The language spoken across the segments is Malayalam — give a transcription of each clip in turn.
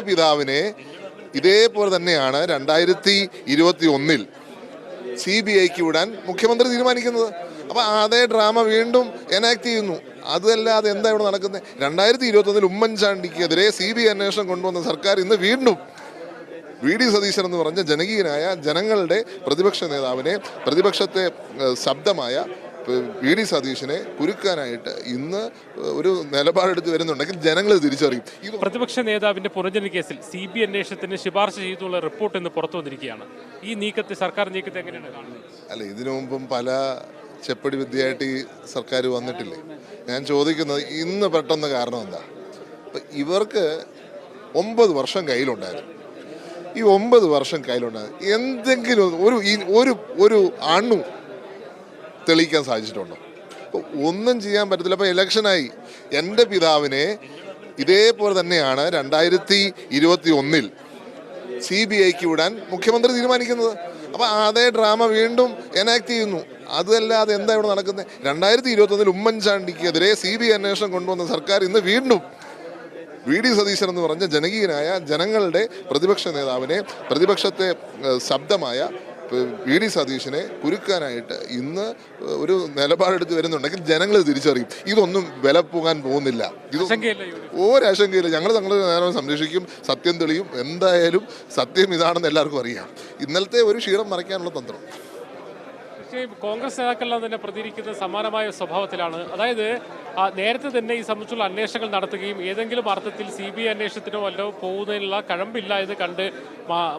എന്റെ പിതാവിനെ ഇതേപോലെ തന്നെയാണ് രണ്ടായിരത്തി ഇരുപത്തി ഒന്നിൽ സി ബി ഐക്ക് വിടാൻ മുഖ്യമന്ത്രി തീരുമാനിക്കുന്നത്. അപ്പം അതേ ഡ്രാമ വീണ്ടും എനാക്ട് ചെയ്യുന്നു. അതല്ലാതെ എന്താ ഇവിടെ നടക്കുന്നത്? രണ്ടായിരത്തി ഇരുപത്തൊന്നിൽ ഉമ്മൻചാണ്ടിക്കെതിരെ സി ബി ഐ അന്വേഷണം കൊണ്ടുവന്ന സർക്കാർ ഇന്ന് വീണ്ടും വി ഡി സതീശൻ എന്ന് പറഞ്ഞ ജനകീയനായ ജനങ്ങളുടെ പ്രതിപക്ഷ നേതാവിനെ പ്രതിപക്ഷത്തെ ശബ്ദമായ വി ഡി സതീശനെ കുരുക്കാനായിട്ട് ഇന്ന് ഒരു നിലപാടെടുത്ത് വരുന്നുണ്ടെങ്കിൽ ജനങ്ങൾ തിരിച്ചറിയും. ഇത് പ്രതിപക്ഷ നേതാവിന്റെ പുനർജന കേസിൽ സി ബി അന്വേഷണത്തിന് ശുപാർശ ചെയ്തുള്ള റിപ്പോർട്ട് ഇന്ന് പുറത്തു വന്നിരിക്കുകയാണ്. ഈ നീക്കത്തെ സർക്കാർ നീക്കത്തെ എങ്ങനെയാണ് കാണുന്നത്? അല്ല ഇതിനു മുമ്പും പല ചെപ്പടി വിദ്യയായിട്ട് ഈ സർക്കാർ വന്നിട്ടില്ലേ? ഞാൻ ചോദിക്കുന്നത് ഇന്ന് പെട്ടെന്ന് കാരണം എന്താ? ഇവർക്ക് ഒമ്പത് വർഷം കയ്യിലുണ്ടായിരുന്നു. ഈ ഒമ്പത് വർഷം കയ്യിലുണ്ടായിരുന്നു. എന്തെങ്കിലും ഒരു ഒരു ഒരു അണു തെളിയിക്കാൻ സാധിച്ചിട്ടുണ്ടോ? അപ്പോൾ ഒന്നും ചെയ്യാൻ പറ്റത്തില്ല. അപ്പോൾ ഇലക്ഷനായി. എന്റെ പിതാവിനെ ഇതേപോലെ തന്നെയാണ് രണ്ടായിരത്തി ഇരുപത്തി ഒന്നിൽ സി ബി ഐക്ക് വിടാൻ മുഖ്യമന്ത്രി തീരുമാനിക്കുന്നത്. അപ്പോൾ അതേ ഡ്രാമ വീണ്ടും എനാക്ട് ചെയ്യുന്നു. അതല്ലാതെ എന്താ ഇവിടെ നടക്കുന്നത് രണ്ടായിരത്തി ഇരുപത്തൊന്നിൽ ഉമ്മൻചാണ്ടിക്കെതിരെ സി ബി ഐ അന്വേഷണം കൊണ്ടുവന്ന സർക്കാർ ഇന്ന് വീണ്ടും വി ഡി സതീശൻ എന്ന് പറഞ്ഞ ജനകീയനായ ജനങ്ങളുടെ പ്രതിപക്ഷ നേതാവിനെ പ്രതിപക്ഷത്തെ ശബ്ദമായ വി ഡി സതീശനെ കുരുക്കാനായിട്ട് ഇന്ന് ഒരു നിലപാടെടുത്ത് വരുന്നുണ്ടെങ്കിൽ ജനങ്ങൾ തിരിച്ചറിയും. ഇതൊന്നും വില പോകാൻ പോകുന്നില്ല. ഇത് ആശങ്കയില്ല യു ഡി എഫ്. ഒരാശങ്കയില്ല. ഞങ്ങൾ തങ്ങളുടെ നേരം സംരക്ഷിക്കും സത്യം തെളിയും. എന്തായാലും സത്യം ഇതാണെന്ന് എല്ലാവർക്കും അറിയാം. ഇന്നലത്തെ ഒരു ക്ഷീണം മറയ്ക്കാനുള്ള തന്ത്രം. കോൺഗ്രസ് നേതാക്കളെല്ലാം തന്നെ പ്രതികരിക്കുന്ന സമാനമായ സ്വഭാവത്തിലാണ്. അതായത് നേരത്തെ തന്നെ ഈ സംബന്ധിച്ചുള്ള അന്വേഷണങ്ങൾ നടത്തുകയും ഏതെങ്കിലും അർത്ഥത്തിൽ സി ബി ഐ അന്വേഷണത്തിനോ വല്ലോ പോകുന്നതിനുള്ള കഴമ്പില്ല എന്ന് കണ്ട്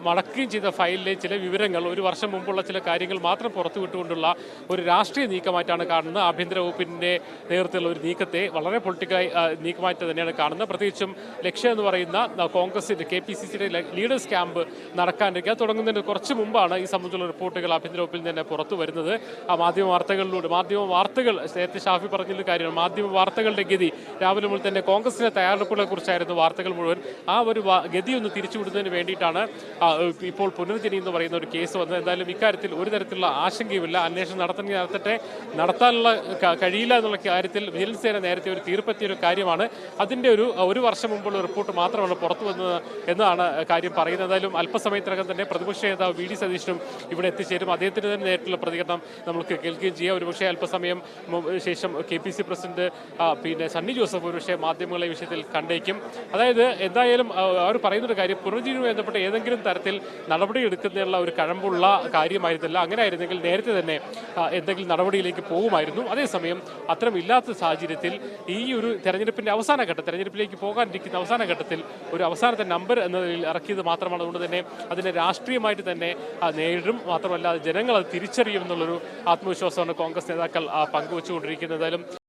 മടക്കുകയും ചെയ്ത ഫയലിലെ ചില വിവരങ്ങൾ ഒരു വർഷം മുമ്പുള്ള ചില കാര്യങ്ങൾ മാത്രം പുറത്തുവിട്ടുകൊണ്ടുള്ള ഒരു രാഷ്ട്രീയ നീക്കമായിട്ടാണ് കാണുന്നത്. ആഭ്യന്തര വകുപ്പിന്റെ നേതൃത്വത്തിലുള്ള ഒരു നീക്കത്തെ വളരെ പൊളിറ്റിക്കായി നീക്കമായിട്ട് തന്നെയാണ് കാണുന്നത്. പ്രത്യേകിച്ചും ലക്ഷ്യം എന്ന് പറയുന്ന കോൺഗ്രസിന്റെ കെ പി സി സിയുടെ ലീഡേഴ്സ് ക്യാമ്പ് നടക്കാനിരിക്കുക. തുടങ്ങുന്നതിന് കുറച്ച് മുമ്പാണ് ഈ സംബന്ധിച്ചുള്ള റിപ്പോർട്ടുകൾ ആഭ്യന്തര വകുപ്പിൽ തന്നെ പുറത്തു വരുന്നത് ആ മാധ്യമ വാർത്തകളിലൂടെ മാധ്യമ വാർത്തകൾ നേരത്തെ ഷാഫി പറഞ്ഞൊരു കാര്യമാണ് മാധ്യമ വാർത്തകളുടെ ഗതി. രാവിലെ മുതൽ തന്നെ കോൺഗ്രസിന്റെ തയ്യാറെടുപ്പുകളെ കുറിച്ചായിരുന്നു വാർത്തകൾ മുഴുവൻ. ആ ഒരു ഗതി ഒന്ന് തിരിച്ചുവിടുന്നതിന് വേണ്ടിയിട്ടാണ് ഇപ്പോൾ പുനർജനി എന്ന് പറയുന്ന ഒരു കേസ് വന്നത്. എന്തായാലും ഇക്കാര്യത്തിൽ ഒരു തരത്തിലുള്ള ആശങ്കയുമില്ല. അന്വേഷണം നടത്തണമെങ്കിൽ നടത്തട്ടെ നടത്താനുള്ള കഴിയില്ല എന്നുള്ള കാര്യത്തിൽ വിജിലൻസ് സേന നേരത്തെ ഒരു തീർപ്പെത്തിയ ഒരു കാര്യമാണ്. അതിന്റെ ഒരു ഒരു വർഷം മുമ്പുള്ള റിപ്പോർട്ട് മാത്രമാണ് പുറത്തു വന്നത് എന്നതാണ് കാര്യം പറയുന്നത്. എന്തായാലും അല്പസമയത്തിനകം തന്നെ പ്രതിപക്ഷ നേതാവ് വി ഡി സതീശനും ഇവിടെ എത്തിച്ചേരും. അദ്ദേഹത്തിന് തന്നെ നേരിട്ടുള്ള പ്രതികരണം നമുക്ക് കേൾക്കുകയും ചെയ്യാം. ഒരുപക്ഷെ അല്പസമയം ശേഷം കെ പി സി പ്രസിഡന്റ് പിന്നെ സണ്ണി ജോസഫ് ഒരുപക്ഷെ മാധ്യമങ്ങളെ വിഷയത്തിൽ കണ്ടേക്കും. അതായത് എന്തായാലും അവർ പറയുന്നൊരു കാര്യം പുനർജീവനുമായി ബന്ധപ്പെട്ട് ഏതെങ്കിലും തരത്തിൽ നടപടി എടുക്കുന്നതിനുള്ള ഒരു കഴമ്പുള്ള കാര്യമായിരുന്നില്ല. അങ്ങനെ ആയിരുന്നെങ്കിൽ നേരത്തെ തന്നെ എന്തെങ്കിലും നടപടിയിലേക്ക് പോകുമായിരുന്നു. അതേസമയം അത്തരമില്ലാത്ത സാഹചര്യത്തിൽ ഈ ഒരു തെരഞ്ഞെടുപ്പിന്റെ അവസാന ഘട്ടം തെരഞ്ഞെടുപ്പിലേക്ക് പോകാനിരിക്കുന്ന അവസാന ഘട്ടത്തിൽ ഒരു അവസാനത്തെ നമ്പർ എന്നതിൽ ഇറക്കിയത് മാത്രമാണ്. അതുകൊണ്ട് തന്നെ അതിനെ രാഷ്ട്രീയമായിട്ട് തന്നെ നേരിടും. മാത്രമല്ല ജനങ്ങൾ അത് തിരിച്ചറിയും എന്നുള്ളൊരു ആത്മവിശ്വാസമാണ് കോൺഗ്രസ് നേതാക്കൾ പങ്കുവച്ചുകൊണ്ടിരിക്കുന്നത്. എന്തായാലും